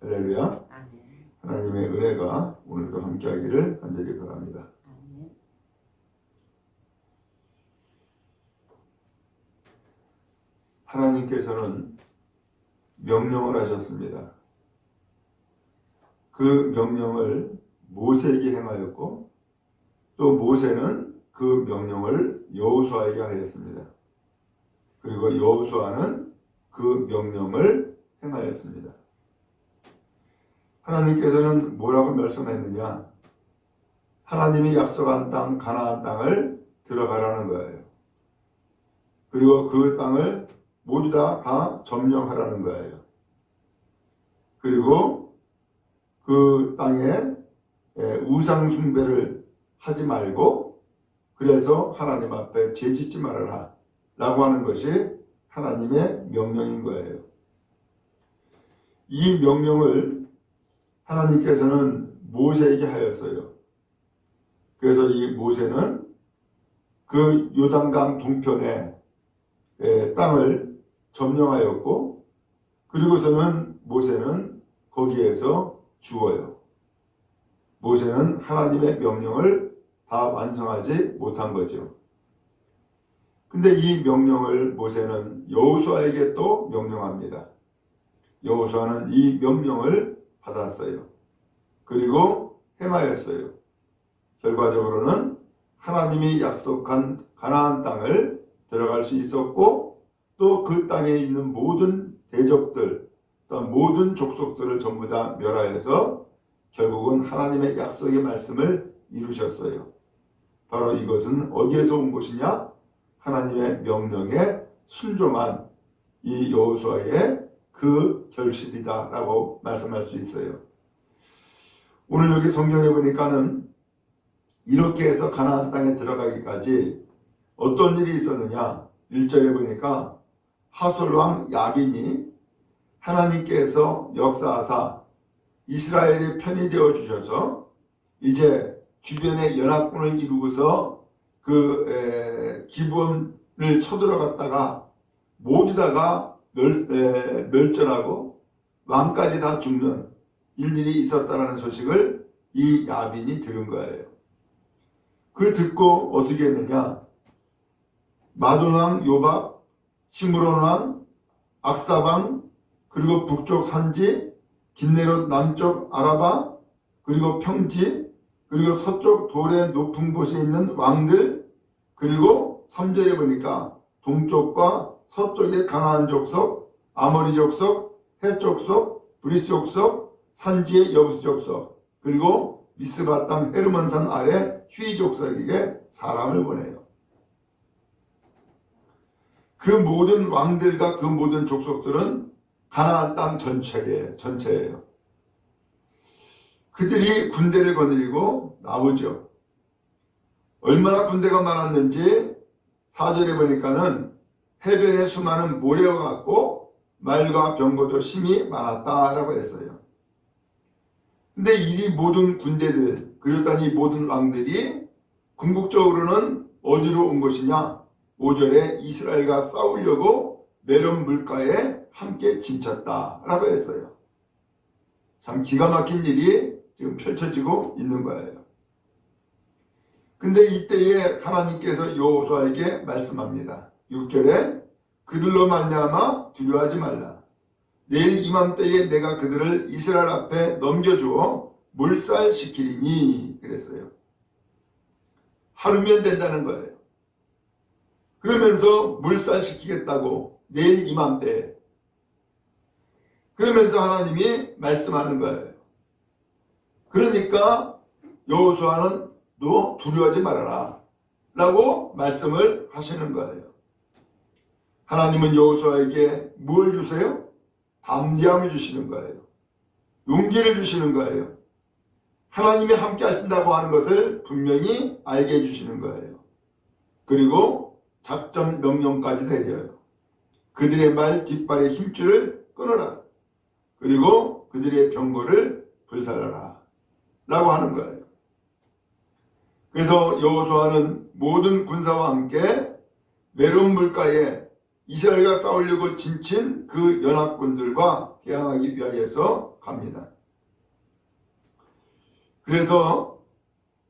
할렐루야. 하나님의 은혜가 오늘도 함께하기를 간절히 바랍니다. 하나님께서는 명령을 하셨습니다. 그 명령을 모세에게 행하였고 또 모세는 그 명령을 여호수아에게 하였습니다. 그리고 여호수아는 그 명령을 행하였습니다. 하나님께서는 뭐라고 말씀했느냐? 하나님이 약속한 땅 가나안 땅을 들어가라는 거예요. 그리고 그 땅을 모두 다, 다 점령하라는 거예요. 그리고 그 땅에 예, 우상 숭배를 하지 말고 그래서 하나님 앞에 죄 짓지 말아라 라고 하는 것이 하나님의 명령인 거예요. 이 명령을 하나님께서는 모세에게 하였어요. 그래서 이 모세는 그 요단강 동편에 예, 땅을 점령하였고 그리고서는 모세는 거기에서 죽어요. 모세는 하나님의 명령을 다 완성하지 못한 거죠. 근데 이 명령을 모세는 여호수아에게 또 명령합니다. 여호수아는 이 명령을 받았어요. 그리고 행하였어요. 결과적으로는 하나님이 약속한 가나안 땅을 들어갈 수 있었고 또 그 땅에 있는 모든 대적들 또 모든 족속들을 전부 다 멸하여서 결국은 하나님의 약속의 말씀을 이루셨어요. 바로 이것은 어디에서 온 것이냐? 하나님의 명령에 순종한 이 여호수아의 그 결실이다라고 말씀할 수 있어요. 오늘 여기 성경에 보니까는 이렇게 해서 가나안 땅에 들어가기까지 어떤 일이 있었느냐? 1절에 보니까 하솔 왕 야빈이 하나님께서 역사하사 이스라엘의 편이 되어 주셔서 이제 주변의 연합군을 이루고서 그 에, 기본을 쳐들어갔다가 모두 다가 멸, 에, 멸절하고 왕까지 다 죽는 일들이 있었다는 소식을 이 야빈이 들은 거예요. 그 듣고 어떻게 했느냐? 마돈왕 요박, 시므론왕, 악사방, 그리고 북쪽 산지, 긴네롯 남쪽 아라바, 그리고 평지, 그리고 서쪽 돌의 높은 곳에 있는 왕들, 그리고 3절에 보니까 동쪽과 서쪽의 가나안 족속, 아모리 족속, 헷 족속, 브리스 족속, 산지의 여부스 족속, 그리고 미스바 땅 헤르몬산 아래 휘 족속에게 사람을 보내요. 그 모든 왕들과 그 모든 족속들은 가나안 땅 전체에 전체예요. 그들이 군대를 거느리고 나오죠. 얼마나 군대가 많았는지 사절에 보니까는 해변에 수많은 모래와 같고 말과 병거도 심히 많았다라고 했어요. 근데 이 모든 군대들 그리고 이 모든 왕들이 궁극적으로는 어디로 온 것이냐? 5절에 이스라엘과 싸우려고 메론 물가에 함께 진쳤다라고 했어요. 참 기가 막힌 일이 지금 펼쳐지고 있는 거예요. 근데 이때에 하나님께서 여호수아에게 말씀합니다. 6절에 그들로 말미암아 두려워하지 말라. 내일 이맘때에 내가 그들을 이스라엘 앞에 넘겨주어 몰살시키리니 그랬어요. 하루면 된다는 거예요. 그러면서 몰살시키겠다고 내일 이맘때 그러면서 하나님이 말씀하는 거예요. 그러니까 여호수아는 너 두려워하지 말아라 라고 말씀을 하시는 거예요. 하나님은 여호수아에게 뭘 주세요? 담대함을 주시는 거예요. 용기를 주시는 거예요. 하나님이 함께 하신다고 하는 것을 분명히 알게 해주시는 거예요. 그리고 작전 명령까지 내려요. 그들의 말 뒷발의 힘줄을 끊어라. 그리고 그들의 병거를 불살라라. 라고 하는 거예요. 그래서 여호수아는 모든 군사와 함께 메론 물가에 이스라엘과 싸우려고 진친 그 연합군들과 대항하기 위하여서 갑니다. 그래서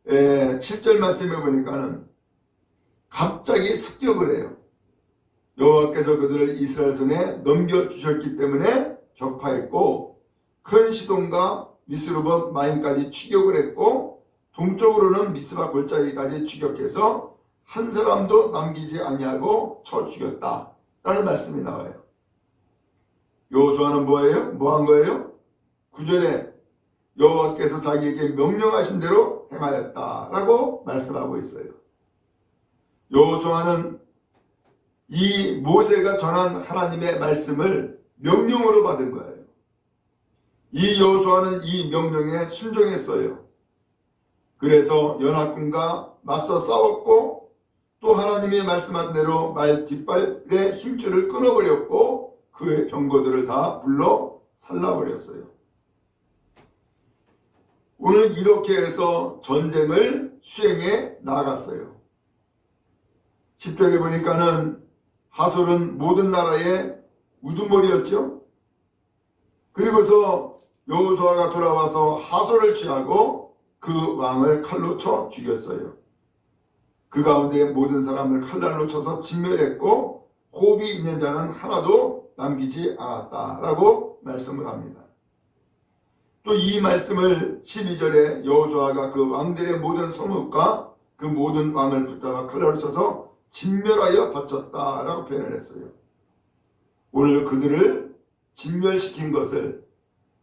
7절 말씀에 보니까는 갑자기 습격을 해요. 여호와께서 그들을 이스라엘 손에 넘겨주셨기 때문에 격파했고 큰 시돈과 미스루봇 마임까지 추격을 했고 동쪽으로는 미스바 골짜기까지 추격해서 한 사람도 남기지 아니하고 쳐 죽였다 라는 말씀이 나와요. 여호수아는 뭐예요? 뭐 한 거예요? 9절에 여호와께서 자기에게 명령하신 대로 행하였다라고 말씀하고 있어요. 여호수아는 이 모세가 전한 하나님의 말씀을 명령으로 받은 거예요. 이 여호수아는 이 명령에 순종했어요. 그래서 연합군과 맞서 싸웠고 또 하나님이 말씀한 대로 말 뒷발의 힘줄을 끊어버렸고 그의 병거들을 다 불러 살라버렸어요. 오늘 이렇게 해서 전쟁을 수행해 나갔어요. 10절에 보니까는 하솔은 모든 나라의 우두머리였죠. 그리고서 여호수아가 돌아와서 하솔을 취하고 그 왕을 칼로 쳐 죽였어요. 그 가운데 모든 사람을 칼날로 쳐서 진멸했고 호흡이 있는 자는 하나도 남기지 않았다라고 말씀을 합니다. 또 이 말씀을 12절에 여호수아가 그 왕들의 모든 성읍과 그 모든 왕을 붙잡아 칼날로 쳐서 진멸하여 바쳤다라고 표현을 했어요. 오늘 그들을 진멸시킨 것을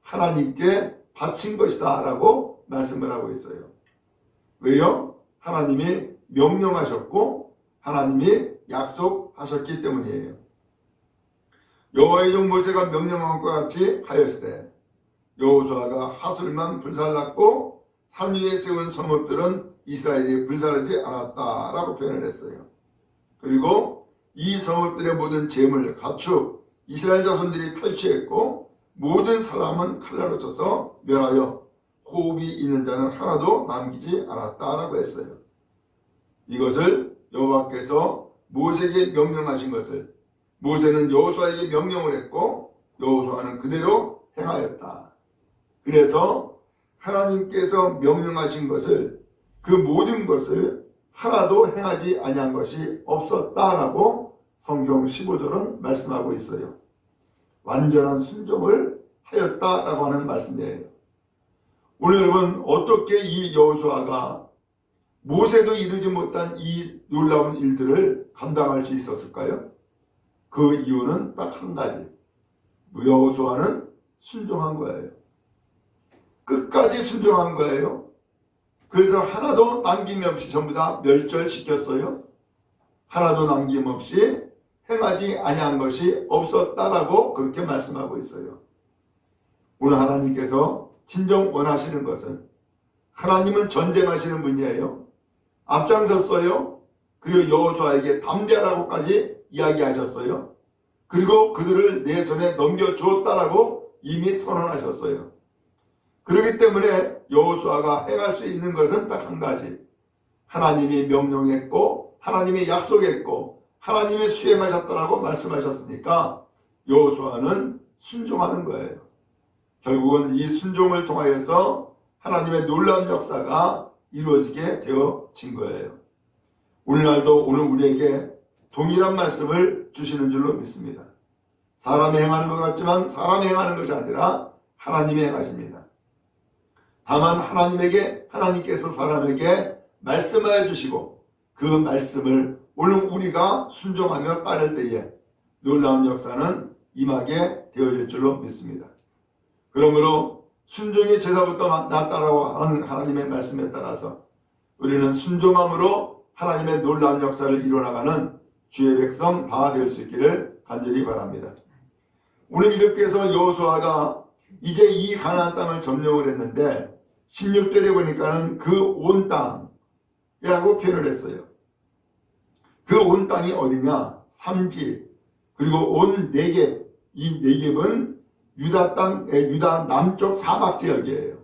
하나님께 바친 것이다라고 말씀을 하고 있어요. 왜요? 하나님이 명령하셨고 하나님이 약속하셨기 때문이에요. 여호와의 종 모세가 명령한 것 같이 하였으되 여호수아가 하술만 불살랐고 산 위에 세운 성읍들은 이스라엘이 불살하지 않았다라고 표현을 했어요. 그리고 이 성읍들의 모든 재물, 가축, 이스라엘 자손들이 탈취했고 모든 사람은 칼날로 쳐서 멸하여 호흡이 있는 자는 하나도 남기지 않았다라고 했어요. 이것을 여호와께서 모세에게 명령하신 것을 모세는 여호수아에게 명령을 했고 여호수아는 그대로 행하였다. 그래서 하나님께서 명령하신 것을 그 모든 것을 하나도 행하지 아니한 것이 없었다라고 성경 15절은 말씀하고 있어요. 완전한 순종을 하였다라고 하는 말씀이에요. 오늘 여러분 어떻게 이 여호수아가 모세도 이루지 못한 이 놀라운 일들을 감당할 수 있었을까요? 그 이유는 딱 한 가지. 여호수아는 순종한 거예요. 끝까지 순종한 거예요. 그래서 하나도 남김없이 전부 다 멸절시켰어요. 하나도 남김없이 행하지 아니한 것이 없었다라고 그렇게 말씀하고 있어요. 오늘 하나님께서 진정 원하시는 것은 하나님은 전쟁하시는 분이에요. 앞장섰어요. 그리고 여호수아에게 담대라고까지 이야기하셨어요. 그리고 그들을 내 손에 넘겨주었다라고 이미 선언하셨어요. 그렇기 때문에 여호수아가 행할 수 있는 것은 딱 한 가지. 하나님이 명령했고 하나님이 약속했고 하나님이 수행하셨다라고 말씀하셨으니까 여호수아는 순종하는 거예요. 결국은 이 순종을 통하여서 하나님의 놀라운 역사가 이루어지게 되어 진 거예요. 오늘날도 오늘 우리에게 동일한 말씀을 주시는 줄로 믿습니다. 사람이 행하는 것 같지만 사람이 행하는 것이 아니라 하나님이 행하십니다. 다만 하나님에게 하나님께서 사람에게 말씀하여 주시고 그 말씀을 오늘 우리가 순종하며 따를 때에 놀라운 역사는 임하게 되어질 줄로 믿습니다. 그러므로 순종이 제사부터 낫다라고 하는 하나님의 말씀에 따라서 우리는 순종함으로 하나님의 놀라운 역사를 이뤄나가는 주의 백성 다 될 수 있기를 간절히 바랍니다. 오늘 이렇게 해서 여호수아가 이제 이 가나안 땅을 점령을 했는데 16절에 보니까는 그 온 땅이라고 표현을 했어요. 그 온 땅이 어디냐? 삼지 그리고 온 네겝 이 네겝은 유다 땅 유다 남쪽 사막 지역이에요.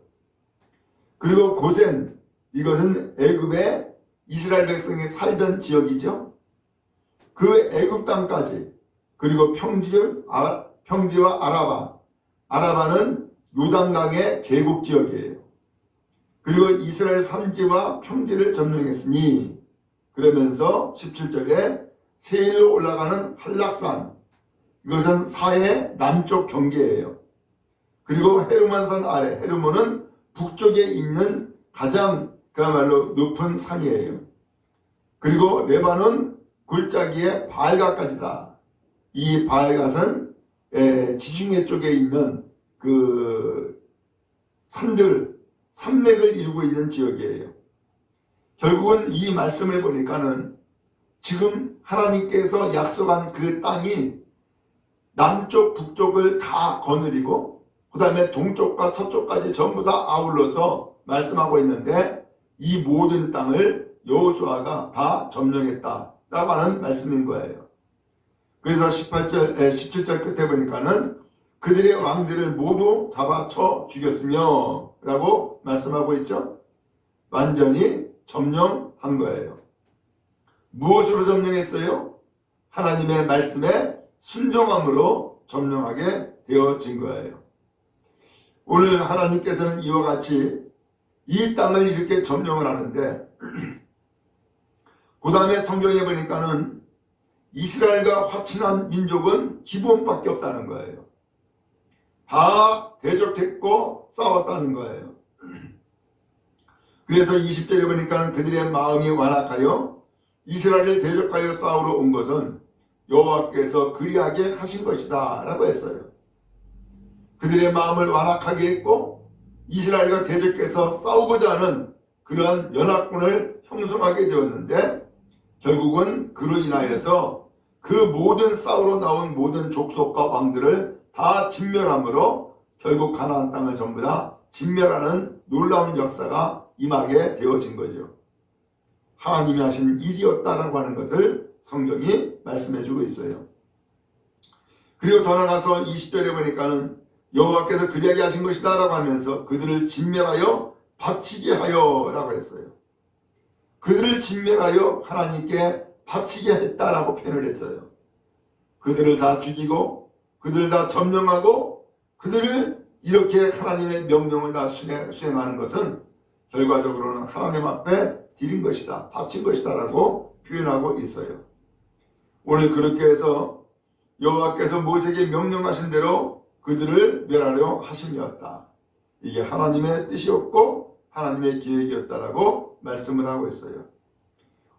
그리고 고센 이것은 애굽의 이스라엘 백성이 살던 지역이죠. 그 애굽 땅까지 그리고 평지, 아, 평지와 아라바. 아라바는 요단강의 계곡 지역이에요. 그리고 이스라엘 산지와 평지를 점령했으니 그러면서 17절에 세일로 올라가는 한락산 이것은 사해 남쪽 경계예요. 그리고 헤르몬산 아래 헤르몬은 북쪽에 있는 가장 그야말로 높은 산이에요. 그리고 레바논 굴짜기의 바알갓까지다. 이 에, 지중해 쪽에 있는 그 산들 산맥을 이루고 있는 지역이에요. 결국은 이 말씀을 보니까는 지금 하나님께서 약속한 그 땅이 남쪽 북쪽을 다 거느리고 그 다음에 동쪽과 서쪽까지 전부 다 아울러서 말씀하고 있는데 이 모든 땅을 여호수아가 다 점령했다라고 하는 말씀인 거예요. 그래서 18절, 17절 끝에 보니까는 그들의 왕들을 모두 잡아쳐 죽였으며 라고 말씀하고 있죠. 완전히 점령한 거예요. 무엇으로 점령했어요? 하나님의 말씀에 순종함으로 점령하게 되어진 거예요. 오늘 하나님께서는 이와 같이 이 땅을 이렇게 점령을 하는데 그 다음에 성경에 보니까는 이스라엘과 화친한 민족은 기본밖에 없다는 거예요. 다 대적했고 싸웠다는 거예요. 그래서 20절에 보니까 그들의 마음이 완악하여 이스라엘을 대적하여 싸우러 온 것은 여호와께서 그리하게 하신 것이다 라고 했어요. 그들의 마음을 완악하게 했고 이스라엘과 대적해서 싸우고자 하는 그러한 연합군을 형성하게 되었는데 결국은 그로 인하여서 그 모든 싸우러 나온 모든 족속과 왕들을 다 진멸함으로 결국 가나안 땅을 전부 다 진멸하는 놀라운 역사가 임하게 되어진 거죠. 하나님이 하신 일이었다라고 하는 것을 성경이 말씀해주고 있어요. 그리고 더 나가서 20절에 보니까는 여호와께서 그리하게 하신 것이다 라고 하면서 그들을 진멸하여 바치게 하여 라고 했어요. 그들을 진멸하여 하나님께 바치게 했다라고 표현을 했어요. 그들을 다 죽이고 그들을 다 점령하고 그들을 이렇게 하나님의 명령을 다 수행하는 것은 결과적으로는 하나님 앞에 드린 것이다. 바친 것이다 라고 표현하고 있어요. 오늘 그렇게 해서 여호와께서 모세에게 명령하신 대로 그들을 멸하려 하심이었다. 이게 하나님의 뜻이었고 하나님의 계획이었다라고 말씀을 하고 있어요.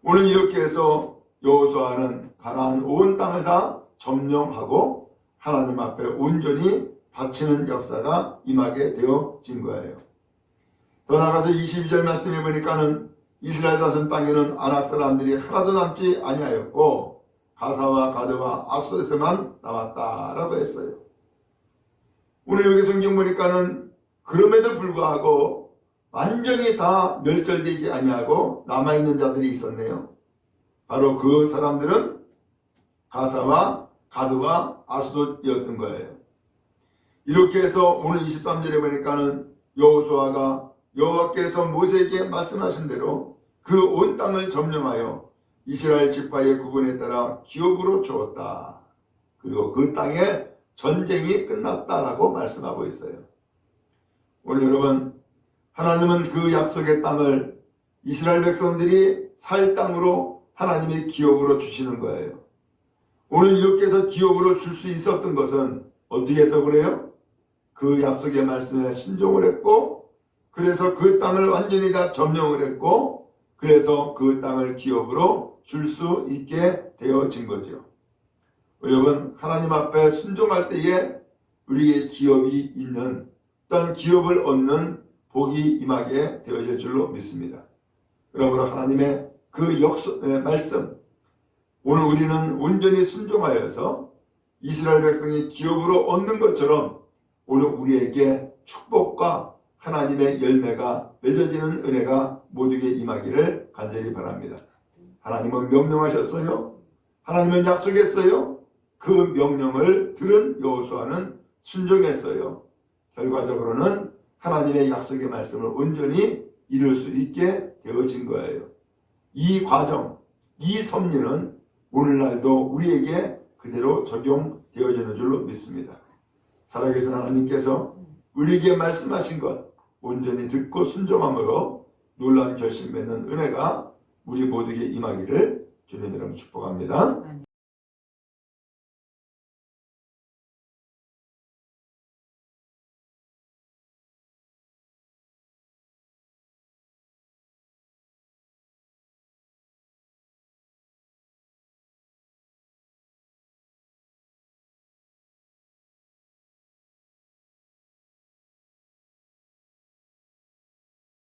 오늘 이렇게 해서 여호수아는 가나안 온 땅을 다 점령하고 하나님 앞에 온전히 바치는 역사가 임하게 되어진 거예요. 더 나가서 22절 말씀해 보니까는 이스라엘 자손 땅에는 아낙 사람들이 하나도 남지 아니하였고 가사와 가드와 아스도에서만 남았다라고 했어요. 오늘 여기 성경 보니까는 그럼에도 불구하고 완전히 다 멸절되지 아니하고 남아있는 자들이 있었네요. 바로 그 사람들은 가사와 가드와 아스돗이었던 거예요. 이렇게 해서 오늘 23절에 보니까는 여호수아가 여호와께서 모세에게 말씀하신 대로 그 온 땅을 점령하여 이스라엘 지파의 구분에 따라 기업으로 주었다. 그리고 그 땅에 전쟁이 끝났다라고 말씀하고 있어요. 오늘 여러분 하나님은 그 약속의 땅을 이스라엘 백성들이 살 땅으로 하나님의 기업으로 주시는 거예요. 오늘 이렇게 해서 기업으로 줄 수 있었던 것은 어떻게 해서 그래요? 그 약속의 말씀에 순종을 했고 그래서 그 땅을 완전히 다 점령을 했고 그래서 그 땅을 기업으로 줄 수 있게 되어진 거죠. 여러분 하나님 앞에 순종할 때에 우리의 기업이 있는 어떤 기업을 얻는 복이 임하게 되어질 줄로 믿습니다. 그러므로 하나님의 그 역소, 에, 말씀 오늘 우리는 온전히 순종하여서 이스라엘 백성이 기업으로 얻는 것처럼 오늘 우리에게 축복과 하나님의 열매가 맺어지는 은혜가 모두에게 임하기를 간절히 바랍니다. 하나님은 명령하셨어요. 하나님은 약속했어요. 그 명령을 들은 여호수아는 순종했어요. 결과적으로는 하나님의 약속의 말씀을 온전히 이룰 수 있게 되어진 거예요. 이 과정, 이 섭리는 오늘날도 우리에게 그대로 적용되어지는 줄로 믿습니다. 살아계신 하나님께서 우리에게 말씀하신 것 온전히 듣고 순종함으로 놀라운 결심 맺는 은혜가 우리 모두에게 임하기를 주님 이름 축복합니다.